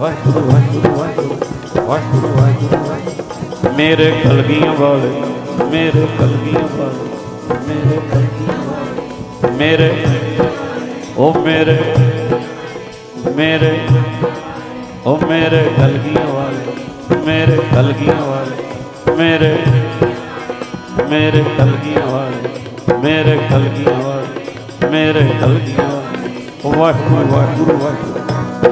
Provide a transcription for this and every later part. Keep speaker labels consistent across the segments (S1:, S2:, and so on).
S1: ਵਾਹਿਗੁਰੂ ਵਾਹਿਗੁਰੂ ਵਾਹਿਗੁਰੂ ਵਾਹਿਗੁਰੂ ਵਾਹਿਗੁਰੂ ਮੇਰੇ ਕਲਗੀਆਂ ਵਾਲੇ, ਮੇਰੇ ਕਲਗੀਆਂ ਵਾਲੇ, ਮੇਰੇ ਕਲਗੀਆਂ ਵਾਲੇ ਮੇਰੇ ਓ ਮੇਰੇ ਮੇਰੇ ਓ ਮੇਰੇ ਕਲਗੀਆਂ ਵਾਲੇ, ਮੇਰੇ ਕਲਗੀਆਂ ਵਾਲੇ, ਮੇਰੇ ਮੇਰੇ ਕਲਗੀਆਂ ਵਾਲੇ, ਮੇਰੇ ਕਲਗੀਆਂ ਵਾਲੇ, ਮੇਰੇ ਕਲਗੀਆਂ ਵਾਲੇ। ਵਾਹਿਗੁਰੂ ਵਾਹਿਗੁਰੂ ਵਾਹਿਗੁਰੂ।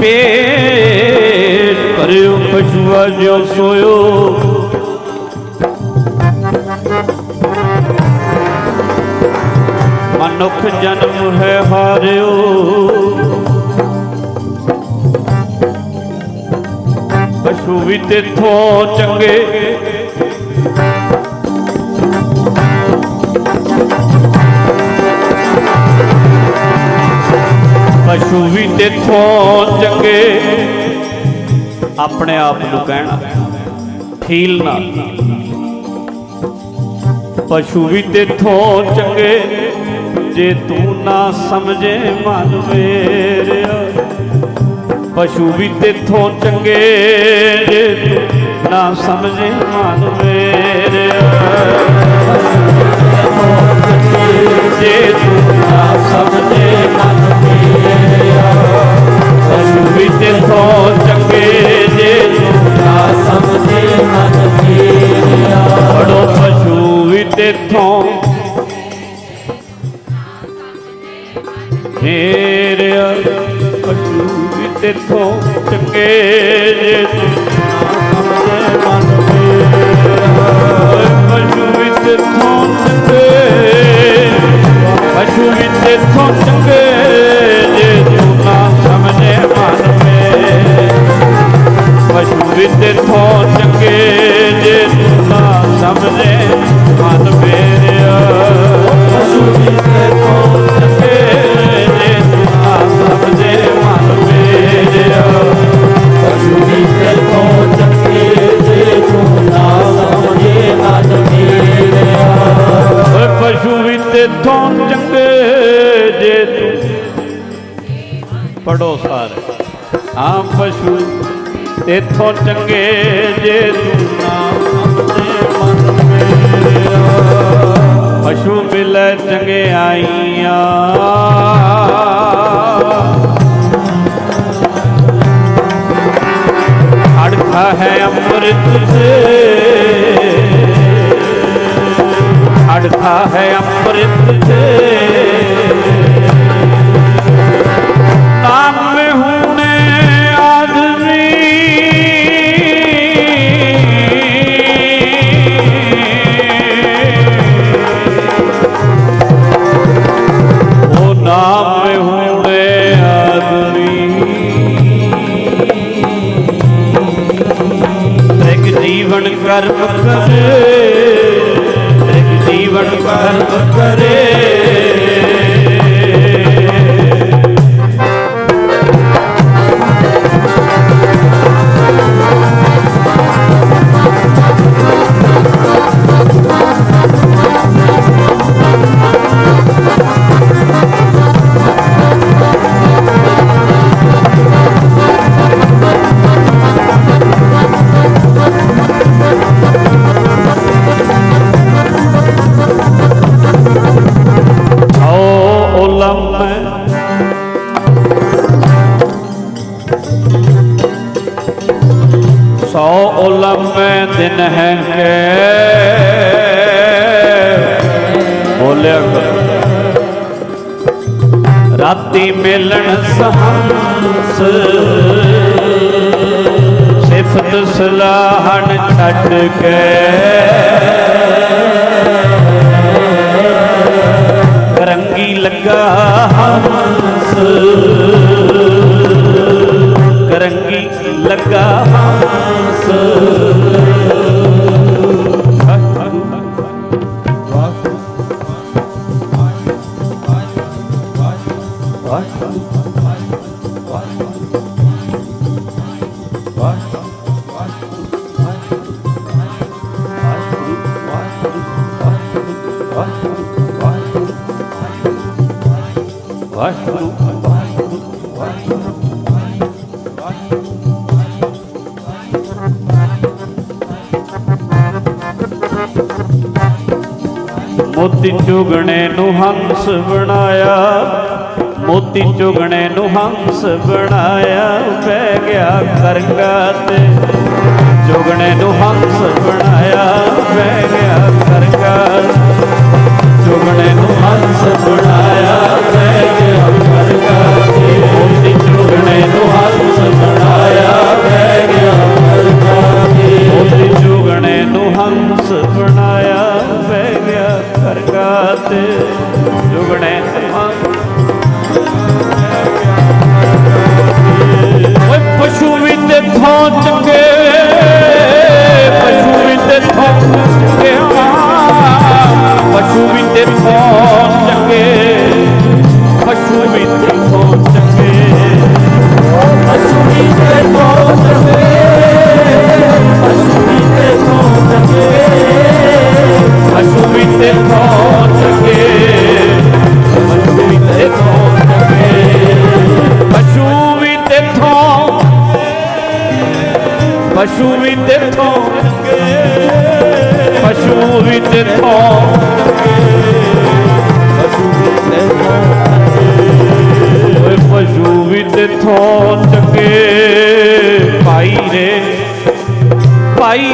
S1: ਪੇਟ ਭਰਿਓ ਪਸ਼ੂਆ ਜਿਉ ਸੋਇਓ। ਮਨੁੱਖ ਜਨਮ ਹੈ ਹਾਰਿਓ। ਪਸ਼ੂ ਵੀ ਤੇਥੋਂ ਚੰਗੇ। ਪਸ਼ੂ ਵੀ ਤੇਥੋਂ ਚੰਗੇ। ਆਪਣੇ ਆਪ ਨੂੰ ਕਹਿਣਾ, ਫੀਲ ਨਾਲ ਪਸ਼ੂ ਵੀ ਤੇਥੋਂ ਚੰਗੇ, ਜੇ ਤੂੰ ਨਾ ਸਮਝੇ ਮਨ ਮੇਰਿਆ। ਪਸ਼ੂ ਵੀ ਤੇਥੋਂ ਚੰਗੇ, ਜੇ ਤੂੰ ਨਾ ਸਮਝੇ ਮਨ ਮੇਰਿਆ। ਜੇ ਤੂੰ ਨਾ ਸਮਝੇ ਮਨ ਮੇਰਿਆ। ਪਸ਼ੂ ਵੀ ਤੇਥੋਂ ਚੰਗੇ ਜੇ। ਨਾ ਸਮਝੇ ਮਨ ਮੇਰਿਆ ਬੜੋ ਪਸ਼ੂ ਵੀ ਤੇਥੋਂ ਮੇਰਿਆ ਪਸ਼ੂ ਵੀ ਤੇਥੋਂ ਚੰਗੇ ਤੇਥੋਂ ਚੰਗੇ ਜੇ ਤੂੰ ਨਾ ਸਮਝੇ ਮਨ ਮੇਰਾ। ਪਸ਼ੂ ਮਿਲੇ ਚੰਗੇ ਆਈਆਂ। ਅੜਖਾ ਹੈ ਅੰਮ੍ਰਿਤ ਸੇ ਅੜਖਾ ਹੈ ਅੰਮ੍ਰਿਤ ਸੇ ਕਰੇ। ਇੱਕ ਜੀਵਨ ਪਰ ਕਰੇ ਰਾਤੀ ਮਿਲਣ ਸਹੰਸ। ਸਿਫਤ ਸਲਾਹਣ ਛੱਡ ਕੇ। ਕਰੰਗੀ ਲੱਗਾ ਹੰਸ। ਕਰੰਗੀ ਲੱਗਾ ਹੰਸ। ਮੋਤੀ ਚੁਗਣੇ ਨੂੰ ਹੰਸ ਬਣਾਇਆ। ਮੋਤੀ ਚੁਗਣੇ ਨੂੰ ਹੰਸ ਬਣਾਇਆ। ਪੈ ਗਿਆ ਕਰਗਾ ਤੇ ਚੁਗਣੇ ਨੂੰ ਹੰਸ ਬਣਾਇਆ। ਪੈ ਗਿਆ ਕਰਗਾ ਚੁਗਣੇ ਨੂੰ ਹੰਸ ਬਣਾਇਆ। ਬਹਿ ਗਿਆ ਕਰਗਾ ਤੇ ਮੋਤੀ ਚੁਗਣੇ ਨੂੰ ਹੰਸ ਬਣਾਇਆ। ਬਹਿ ਗਿਆ ਕਰਗਾ ਤੇ ਗਿਆ ਕਰਗਾ ਓਏ ਪਸ਼ੂ ਵੀ ਤੇ ਥੋਂ ਚੰਗੇ ਪਸ਼ੂ ਵੀ ਤੇ ਥੋਂ ਚੰਗੇ ਪਸ਼ੂ ਵੀ ਤੇ ਥੋਂ ਚੰਗੇ ਪਸ਼ੂ ਵੀ ਤੇ ਥੋਂ ਚੰਗੇ ਪਸ਼ੂ ਵੀ ਤੇ ਥੋਂ ਚੰਗੇ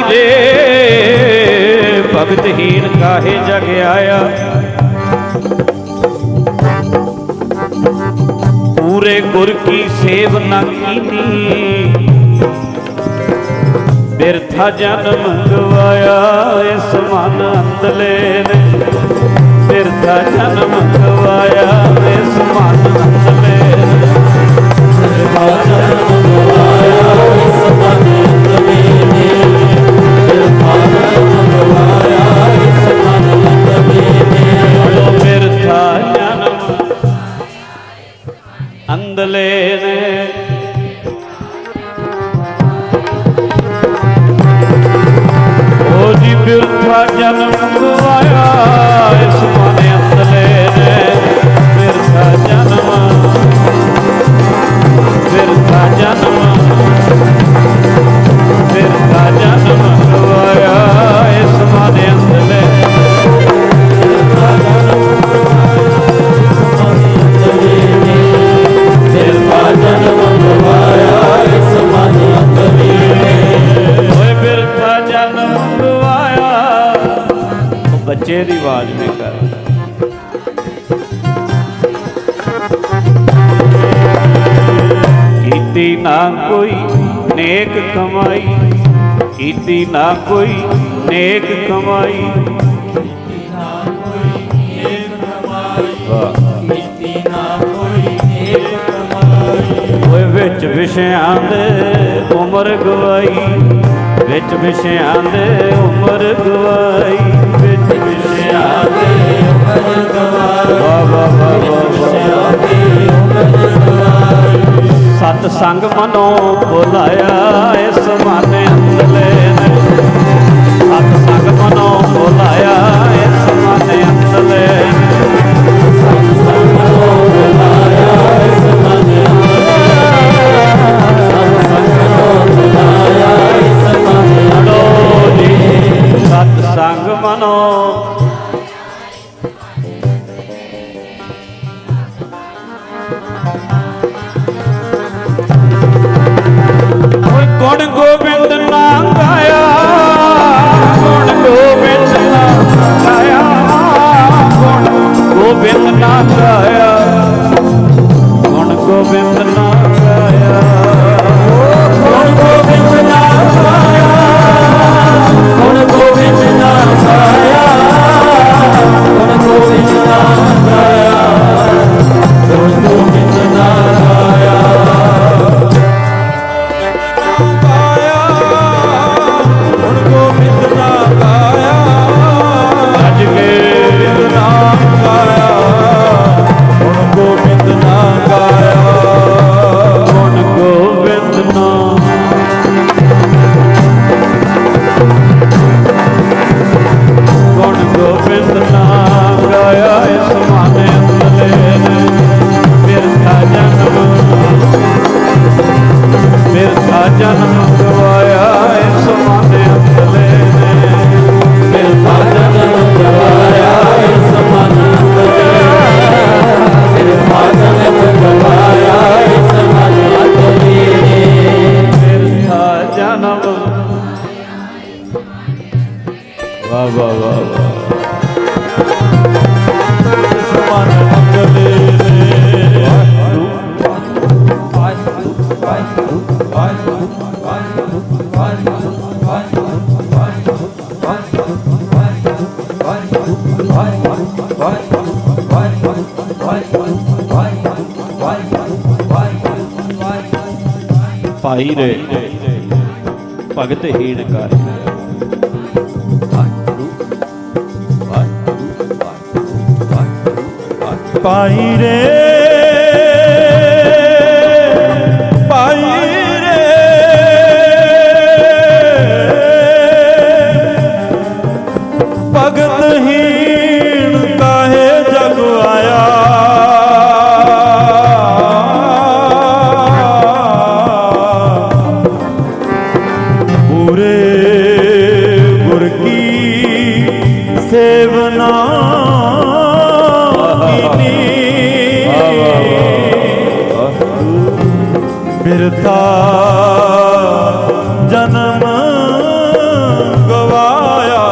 S1: ਭਾਈ ਰੇ ਭਗਤਹੀਨ ਕਾਹੇ ਜਗ ਆਇਆ? ਪੂਰੇ ਗੁਰ ਕੀ ਸੇਵ ਨਾ ਕੀਨੀ ਬਿਰਥਾ ਜਨਮ ਗਵਾਇਆ ਇਸ ਮਨ ਅੰਦਲੇ ਨੇ। ਬਿਰਥਾ ਜਨਮ ਗਵਾਇਆ ਇਸ ਮਨ ਅੰਦਲੇ ਨੇ। ਬਿਰਥਾ ਜਨਮ ਗਵਾਇਆ ਕੀਤੀ ਨਾ ਕੋਈ ਨੇਕ ਕਮਾਈ, ਕੀਤੀ ਨਾ ਕੋਈ ਨੇਕ ਕਮਾਈ। ਵਾਹ। ਓਏ ਵਿੱਚ ਵਿਸ਼ਿਆਂ ਦੇ ਉਮਰ ਗਵਾਈ, ਵਿੱਚ ਵਿਸ਼ਿਆਂ ਦੇ ਉਮਰ ਗਵਾਈ, ਵਿੱਚ ਵਿਸ਼ਿਆਂ ਦੇ ਉਮਰ ਗਵਾਈ। ਵਾ ਵਾ ਵਾ ਵਾ ਸਤ ਸੰਗ ਮਨੋ ਬੁਲਾਇਆ ਇਸ ਮਨ
S2: ਭਾਈ ਰੇ। ਭਗਤ ਹੀਣ ਕਰ। ਭਾਈ ਰੇ। ਸੇਵਨਾ ਬਿਰਥਾ ਜਨਮ ਗਵਾਇਆ।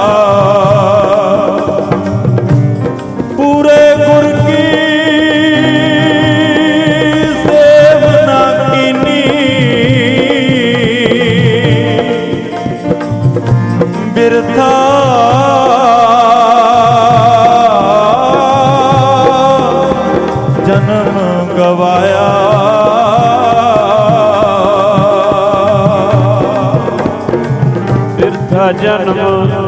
S2: ਪੂਰੇ ਗੁਰ ਕੀ ਸੇਵਨਾ ਕੀਨੀ। ਬਿਰਥਾ ਬਿਰਥਾ ਜਨਮ।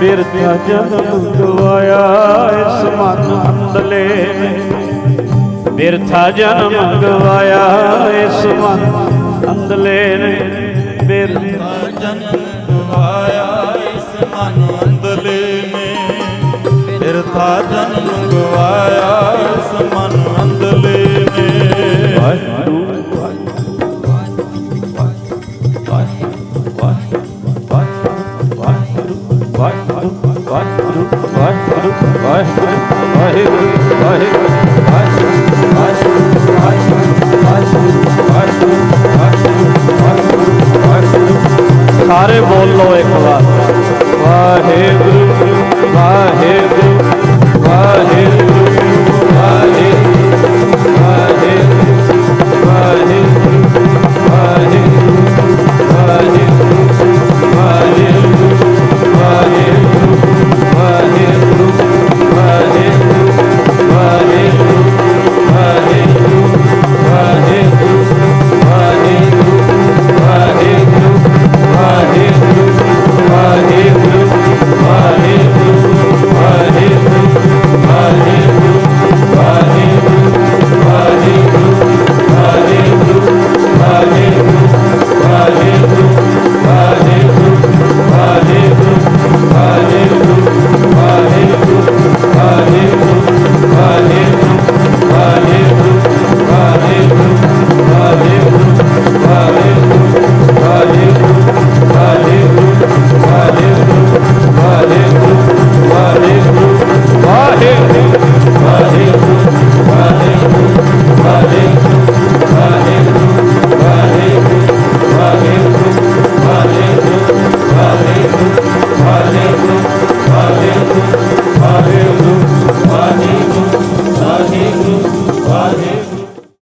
S2: ਬਿਰਥਾ ਜਨਮ ਗਵਾਇਆ ਇਸ ਮਨ ਅੰਦਲੇ। ਬਿਰਥਾ ਜਨਮ ਗਵਾਇਆ ਇਸ ਮਨ ਅੰਦਲੇ। ਨੇ ਬਿਰਥਾ
S1: ਜਨਮ ਗਵਾਇਆ ਇਸ ਮਨ ਅੰਦਲੇ ਨੇ। ਬਿਰਥਾ ਜਨਮ ਗਵਾਇਆ
S2: ਸਾਰੇ ਬੋਲੋ ਇੱਕ ਵਾਰ। ਵਾਹਿਗੁਰੂ ਵਾਹਿਗੁਰੂ ਵਾਹਿਗੁਰੂ।